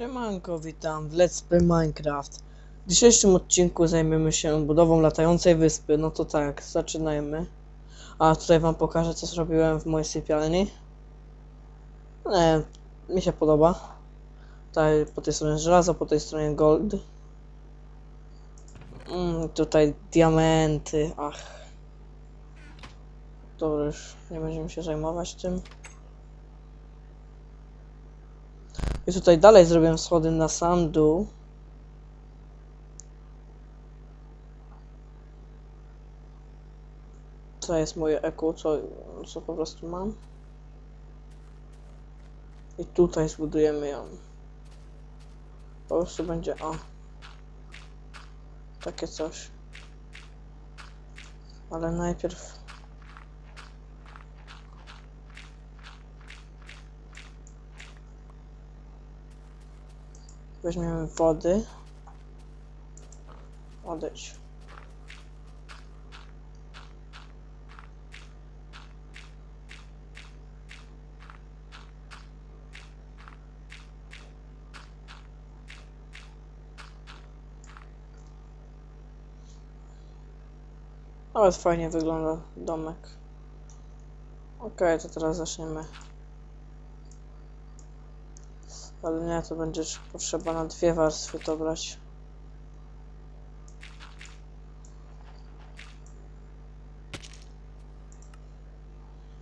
Siemanko, witam w Let's Play Minecraft. W dzisiejszym odcinku zajmiemy się budową latającej wyspy. No to tak, zaczynajmy. A tutaj wam pokażę co zrobiłem w mojej sypialni. Nie, mi się podoba. Tutaj po tej stronie żelazo, po tej stronie gold. Mm, tutaj diamenty, ach. Dobra, już nie będziemy się zajmować tym. I tutaj dalej zrobiłem schody na sam dół. To jest moje eku, co, co po prostu mam. I tutaj zbudujemy ją. Po prostu będzie o. Takie coś. Ale najpierw Weźmiemy wody. Odejdź. Nawet fajnie wygląda domek. Okej, to teraz zaczniemy. Ale nie, to będzie potrzeba na dwie warstwy to brać.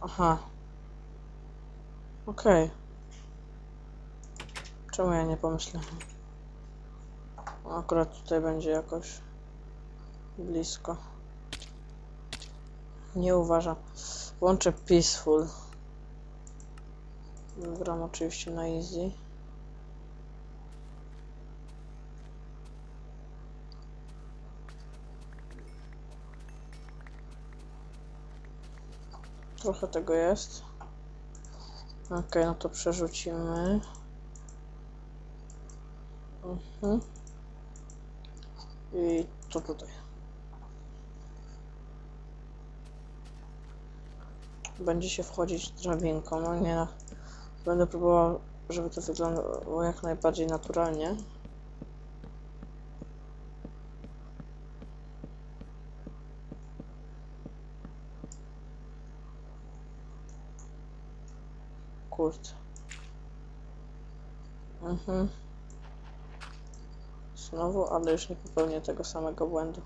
Aha. Okej. Czemu ja nie pomyślałem? Akurat tutaj będzie jakoś blisko. Nie uważam. Łączę peaceful. Gram oczywiście na easy. Trochę tego jest. Ok, no to przerzucimy. Mhm. I to tutaj. Będzie się wchodzić drabinką, no nie. Będę próbował, żeby to wyglądało jak najbardziej naturalnie. Kurde. Mhm. Znowu, ale już nie popełnię tego samego błędu.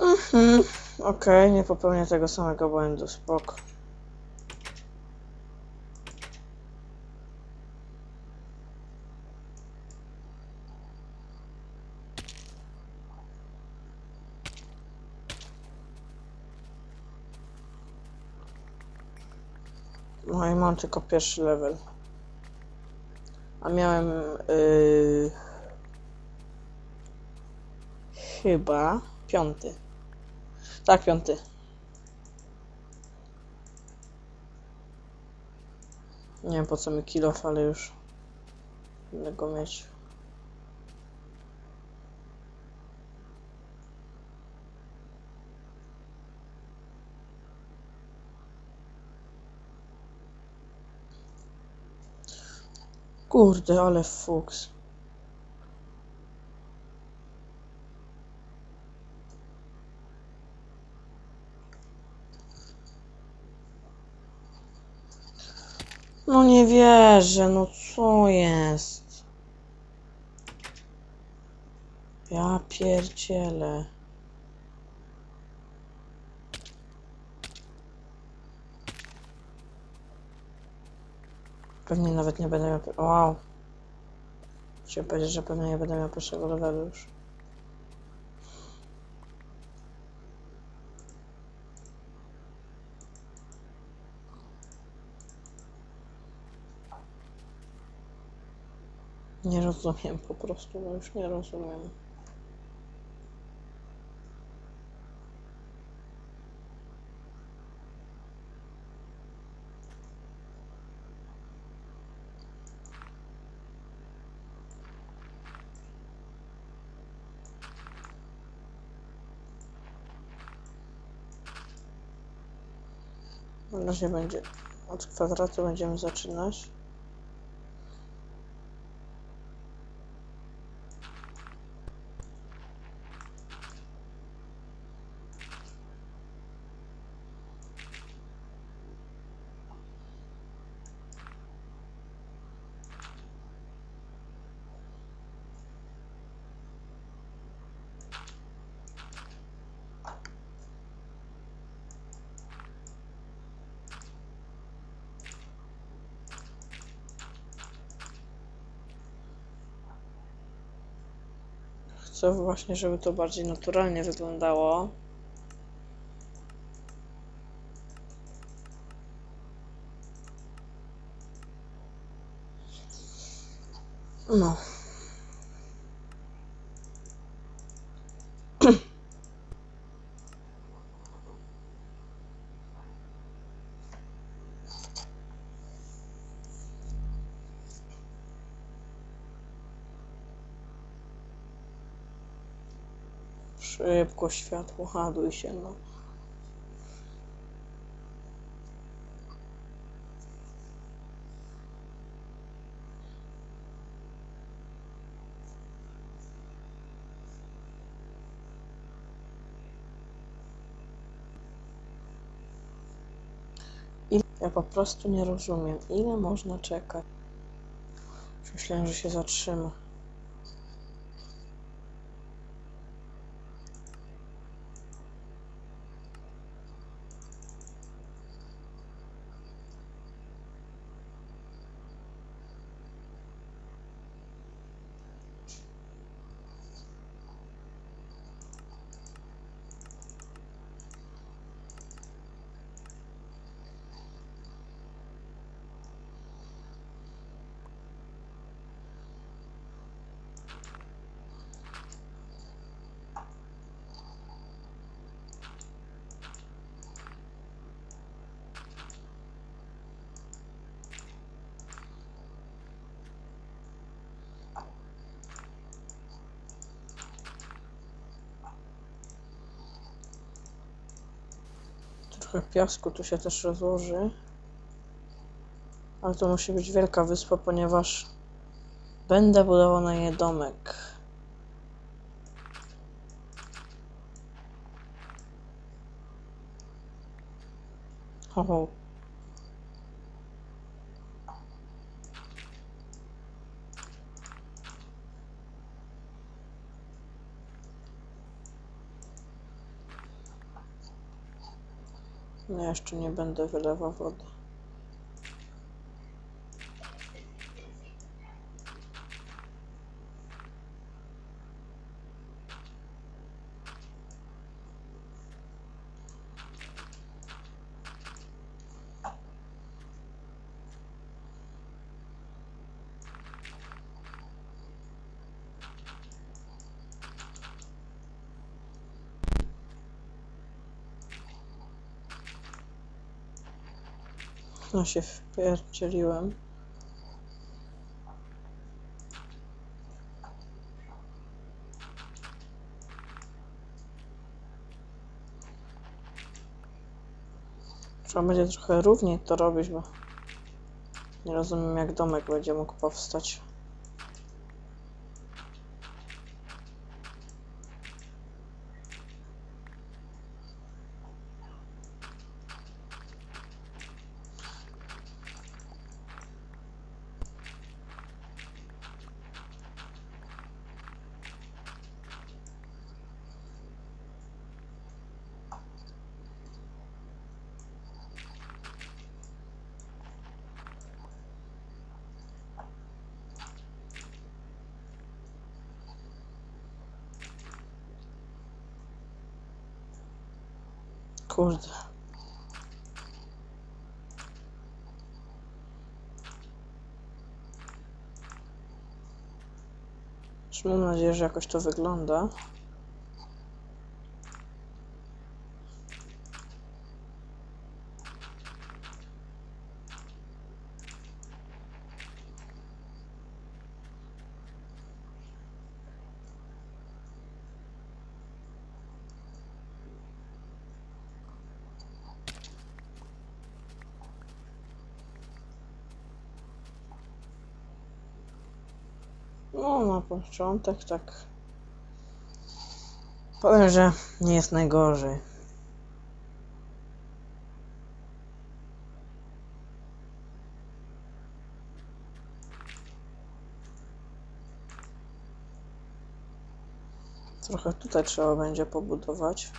Mhm. Okej, nie popełnię tego samego błędu, spoko. No i mam tylko pierwszy level. A miałem yy, chyba piąty. Tak, piąty. Nie wiem po co mi kilof, ale już będę go mieć. Kurde, ale fuks. No nie wierzę, no co jest? Ja pierdzielę. Pewnie nawet nie będę miał... Wow. Chciałem powiedzieć, że pewnie nie będę miał pierwszego levelu już. Nie rozumiem po prostu, no już nie rozumiem. Na razie będzie od kwadratu będziemy zaczynać. Chcę właśnie, żeby to bardziej naturalnie wyglądało. No. Szybko światło, ładuj się, no. Ja po prostu nie rozumiem, ile można czekać. Myślałem, że się zatrzyma. Trochę piasku tu się też rozłoży. Ale to musi być wielka wyspa, ponieważ będę budował na niej domek. Jeszcze nie będę wylewał wody. No się wpierdzieliłem. Trzeba będzie trochę równiej to robić, bo nie rozumiem jak domek będzie mógł powstać. Kurde. Już Mam nadzieję, że jakoś to wygląda. No, na początek tak. Powiem, że nie jest najgorzej. Trochę tutaj trzeba będzie pobudować.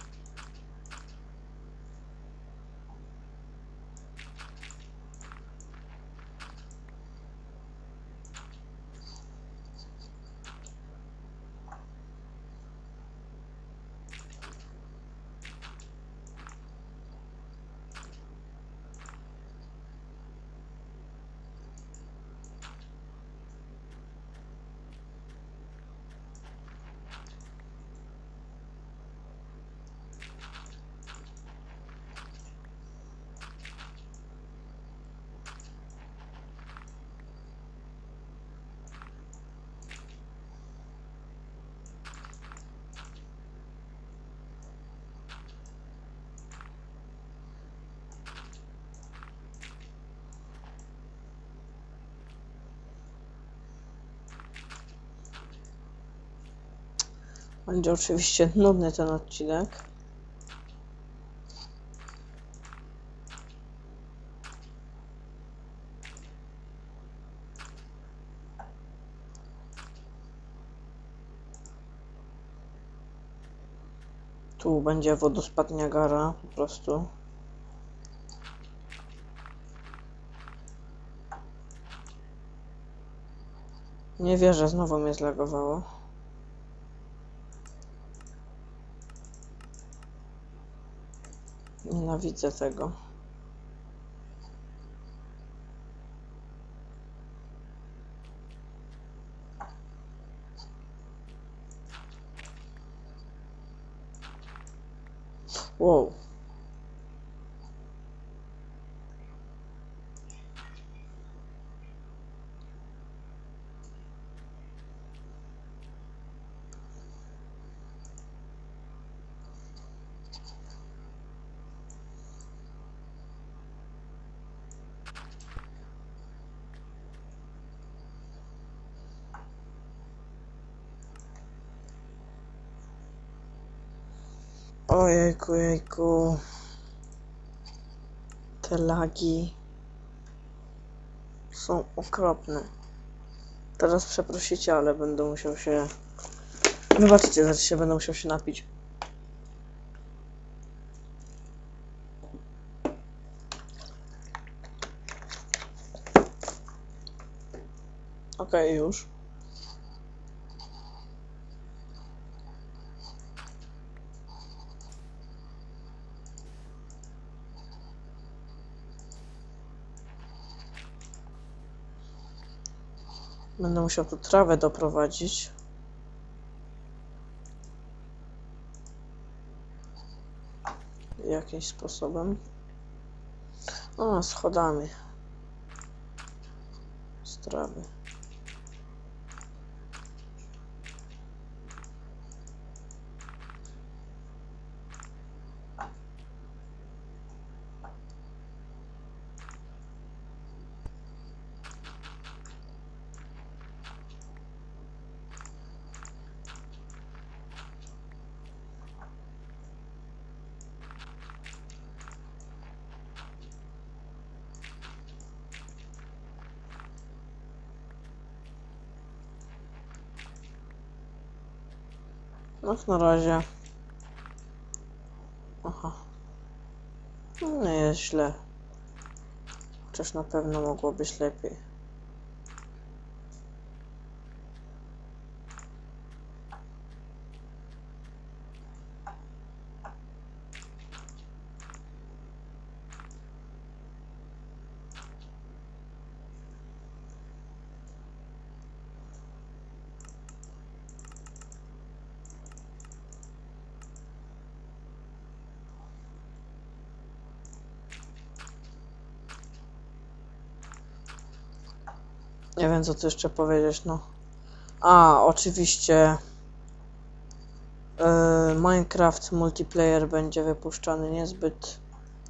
Będzie oczywiście nudny ten odcinek. Tu będzie wodospad Niagara po prostu. Nie wierzę, znowu mnie zlagowało. Nienawidzę tego. Wow. Ojejku, jejku. Te lagi są okropne. Teraz przeprosicie, ale będę musiał się. Wybaczcie, zaraz się będę musiał się napić. Okej, już. Będę musiał tu trawę doprowadzić. Jakimś sposobem. O, schodami. Z trawy. No na razie. Aha. No, Nie jest źle. Chociaż na pewno mogło być lepiej. Co tu jeszcze powiedzieć, no. A, oczywiście. Yy, Minecraft multiplayer będzie wypuszczany niezbyt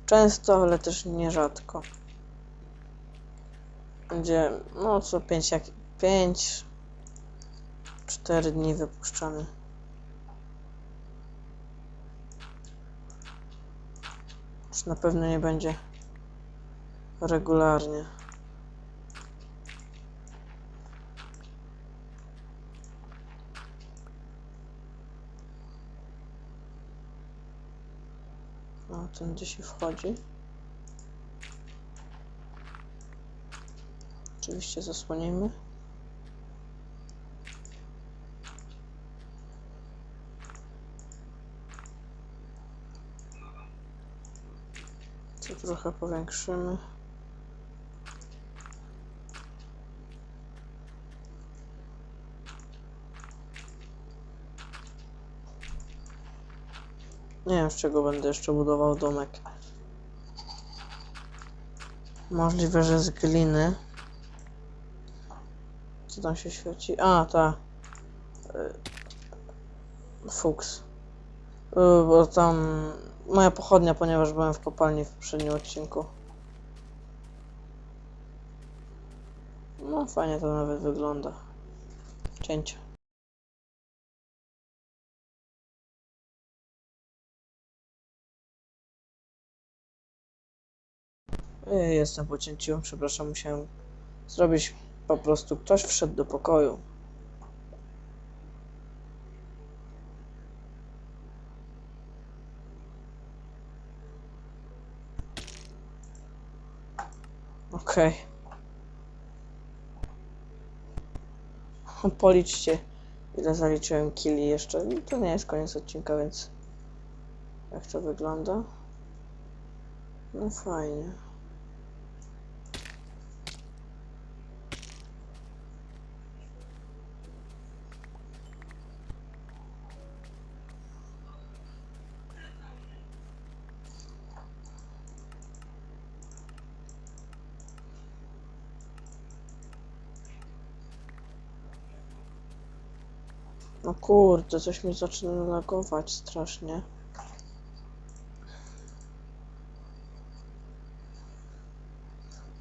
często, ale też nierzadko. Będzie, no co 5 jak 5 4 dni wypuszczany. Już na pewno nie będzie regularnie. Ten gdzieś wchodzi. Oczywiście zasłonimy. Tu trochę powiększymy. Nie wiem z czego będę jeszcze budował domek. Możliwe, że z gliny. Co tam się świeci? A, ta. y, Fuks. Y, Bo tam moja pochodnia, ponieważ byłem w kopalni w poprzednim odcinku. No, fajnie to nawet wygląda. Cięcie. Jestem po cięciu, przepraszam, musiałem zrobić po prostu. Ktoś wszedł do pokoju. Okej. Policzcie, ile zaliczyłem killi jeszcze. No, To nie jest koniec odcinka, więc jak to wygląda? No fajnie. No kurde, coś mi zaczyna lagować strasznie.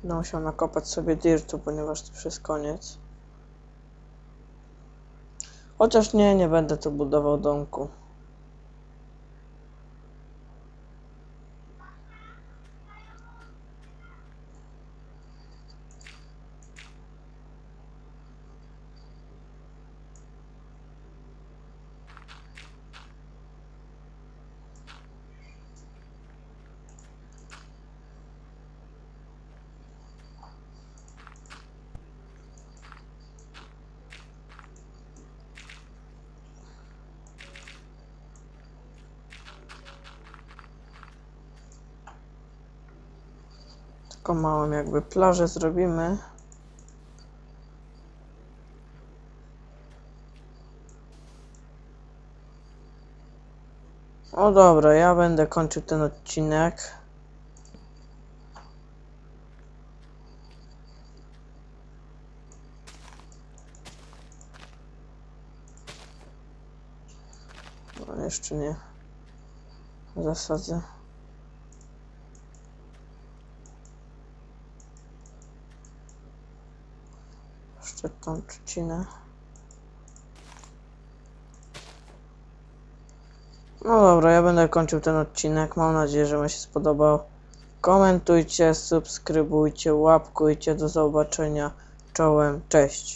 No musiał nakopać sobie dirtu, ponieważ to jest koniec. Chociaż nie, nie będę tu budował domku. Taką małą jakby plażę zrobimy. O dobra, ja będę kończył ten odcinek. No, jeszcze nie. Zasadzę. Jeszcze tą trzcinę. No dobra, ja będę kończył ten odcinek. Mam nadzieję, że Wam się spodobał. Komentujcie, subskrybujcie, łapkujcie. Do zobaczenia. Czołem, cześć.